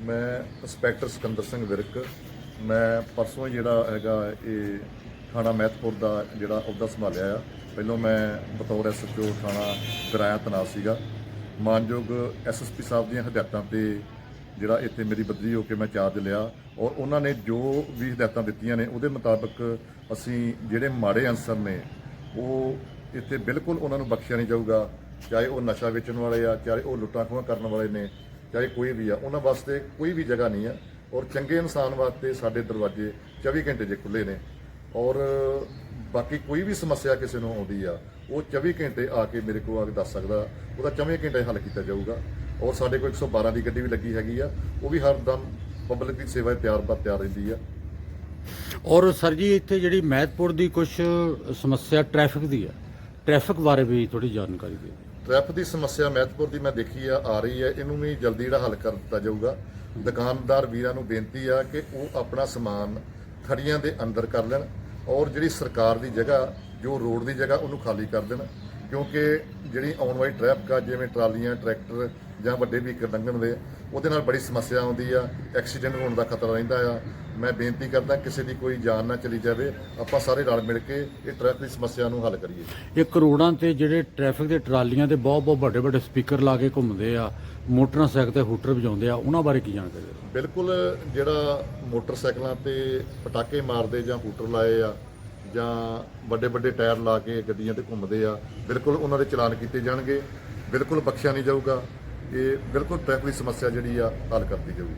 ਮੈਂ ਇੰਸਪੈਕਟਰ ਸਿਕੰਦਰ ਸਿੰਘ ਵਿਰਕ, ਮੈਂ ਪਰਸੋਂ ਹੀ ਜਿਹੜਾ ਹੈਗਾ ਇਹ ਥਾਣਾ ਮਹਿਤਪੁਰ ਦਾ ਜਿਹੜਾ ਅਹੁਦਾ ਸੰਭਾਲਿਆ ਆ। ਪਹਿਲਾਂ ਮੈਂ ਬਤੌਰ ਐਸਐਚਓ ਥਾਣਾ ਕਿਰਾਇਆ ਤਨਾਸ ਸੀਗਾ। ਮਾਨਯੋਗ ਐਸਐਸਪੀ ਸਾਹਿਬ ਦੀਆਂ ਹਦਾਇਤਾਂ ਤੇ ਜਿਹੜਾ ਇੱਥੇ ਮੇਰੀ ਬਦਲੀ ਹੋ ਕੇ ਮੈਂ ਚਾਰਜ ਲਿਆ ਔਰ ਉਹਨਾਂ ਨੇ ਜੋ ਵੀ ਹਦਾਇਤਾਂ ਦਿੱਤੀਆਂ ਨੇ ਉਹਦੇ ਮੁਤਾਬਕ ਅਸੀਂ ਜਿਹੜੇ ਮਾੜੇ ਅਨਸਰ ਨੇ, ਉਹ ਇੱਥੇ ਬਿਲਕੁਲ ਉਹਨਾਂ ਨੂੰ ਬਖਸ਼ਿਆ ਨਹੀਂ ਜਾਊਗਾ। ਚਾਹੇ ਉਹ ਨਸ਼ਾ ਵੇਚਣ ਵਾਲੇ ਆ, ਚਾਹੇ ਉਹ ਲੁੱਟਾਂ ਖੋਹਾਂ ਕਰਨ ਵਾਲੇ ਨੇ ਚਾਹੇ ਕੋਈ ਵੀ ਆ, ਉਹਨਾਂ ਵਾਸਤੇ ਕੋਈ ਵੀ ਜਗ੍ਹਾ ਨਹੀਂ ਆ। ਔਰ ਚੰਗੇ ਇਨਸਾਨ ਵਾਸਤੇ ਸਾਡੇ ਦਰਵਾਜ਼ੇ 24 ਘੰਟੇ ਜੇ ਖੁੱਲੇ ਨੇ। ਔਰ ਬਾਕੀ ਕੋਈ ਵੀ ਸਮੱਸਿਆ ਕਿਸੇ ਨੂੰ ਆਉਂਦੀ ਆ, ਉਹ 24 ਘੰਟੇ ਆ ਕੇ ਮੇਰੇ ਕੋਲ ਆ ਕੇ ਦੱਸ ਸਕਦਾ, ਉਹਦਾ 24 ਘੰਟੇ ਹੱਲ ਕੀਤਾ ਜਾਊਗਾ। ਔਰ ਸਾਡੇ ਕੋਲ 112 ਦੀ ਗੱਡੀ ਵੀ ਲੱਗੀ ਹੈਗੀ ਆ, ਉਹ ਵੀ ਹਰਦਮ ਪਬਲਿਕ ਦੀ ਸੇਵਾ ਤਿਆਰ ਬਰ ਤਿਆਰ ਰਹਿੰਦੀ ਆ। ਔਰ ਸਰ ਜੀ, ਇੱਥੇ ਜਿਹੜੀ ਮਹਿਤਪੁਰ ਦੀ ਕੁਝ ਸਮੱਸਿਆ, ਟ੍ਰੈਫਿਕ ਦੀ ਆ। ਟ੍ਰੈਫਿਕ ਬਾਰੇ ਵੀ ਥੋੜੀ ਜਾਣਕਾਰੀ ਦਿਓ। ਟ੍ਰੈਫਿਕ ਦੀ ਸਮੱਸਿਆ ਮਹਿਤਪੁਰ ਦੀ ਮੈਂ ਦੇਖੀ ਆ ਆ ਰਹੀ ਹੈ। ਇਹਨੂੰ ਵੀ ਜਲਦੀ ਜਿਹੜਾ ਹੱਲ ਕਰ ਦਿੱਤਾ ਜਾਊਗਾ। ਦੁਕਾਨਦਾਰ ਵੀਰਾਂ ਨੂੰ ਬੇਨਤੀ ਆ ਕਿ ਉਹ ਆਪਣਾ ਸਮਾਨ ਥੜੀਆਂ ਦੇ ਅੰਦਰ ਕਰ ਲੈਣ ਔਰ ਜਿਹੜੀ ਸਰਕਾਰ ਦੀ ਜਗ੍ਹਾ, ਜੋ ਰੋਡ ਦੀ ਜਗ੍ਹਾ ਉਹਨੂੰ ਖਾਲੀ ਕਰ ਦੇਣ ਕਿਉਂਕਿ ਜਿਹੜੀ ਆਉਣ ਵਾਲੀ ਟ੍ਰੈਫਿਕ ਆ, ਜਿਵੇਂ ਟਰਾਲੀਆਂ, ਟਰੈਕਟਰ ਜਾਂ ਵੱਡੇ ਵਹੀਕਲ ਲੰਘਣ ਦੇ ਉਹਦੇ ਨਾਲ ਬੜੀ ਸਮੱਸਿਆ ਆਉਂਦੀ ਆ ਐਕਸੀਡੈਂਟ ਹੋਣ ਦਾ ਖਤਰਾ ਰਹਿੰਦਾ ਆ। ਮੈਂ ਬੇਨਤੀ ਕਰਦਾ ਕਿਸੇ ਦੀ ਕੋਈ ਜਾਨ ਨਾ ਚਲੀ ਜਾਵੇ ਆਪਾਂ ਸਾਰੇ ਰਲ ਮਿਲ ਕੇ ਇਹ ਟ੍ਰੈਫਿਕ ਦੀ ਸਮੱਸਿਆ ਨੂੰ ਹੱਲ ਕਰੀਏ। ਇਹ ਕਰੋੜਾਂ ਤੇ ਜਿਹੜੇ ਟ੍ਰੈਫਿਕ ਦੇ ਟਰਾਲੀਆਂ ਤੇ ਬਹੁਤ ਬਹੁਤ ਵੱਡੇ ਵੱਡੇ ਸਪੀਕਰ ਲਾ ਕੇ ਘੁੰਮਦੇ ਆ ਮੋਟਰਸਾਈਕਲ ਤੇ ਹੂਟਰ ਵਜਾਉਂਦੇ ਆ ਉਹਨਾਂ ਬਾਰੇ ਕੀ ਜਾਣਕਾਰੀ ਬਿਲਕੁਲ ਜਿਹੜਾ ਮੋਟਰਸਾਈਕਲਾਂ ਤੇ ਪਟਾਕੇ ਮਾਰਦੇ ਜਾਂ ਹੂਟਰ ਲਾਏ ਆ ਜਾਂ ਵੱਡੇ ਵੱਡੇ ਟਾਇਰ ਲਾ ਕੇ ਗੱਡੀਆਂ ਤੇ ਘੁੰਮਦੇ ਆ ਬਿਲਕੁਲ ਉਹਨਾਂ ਦੇ ਚਲਾਨ ਕੀਤੇ ਜਾਣਗੇ। ਬਿਲਕੁਲ ਬਖਸ਼ਿਆ ਨਹੀਂ ਜਾਊਗਾ। ਇਹ ਬਿਲਕੁਲ ਟ੍ਰੈਫਿਕ ਦੀ ਸਮੱਸਿਆ ਜਿਹੜੀ ਆ ਹੱਲ ਕਰਦੀ ਜਾਊਗੀ।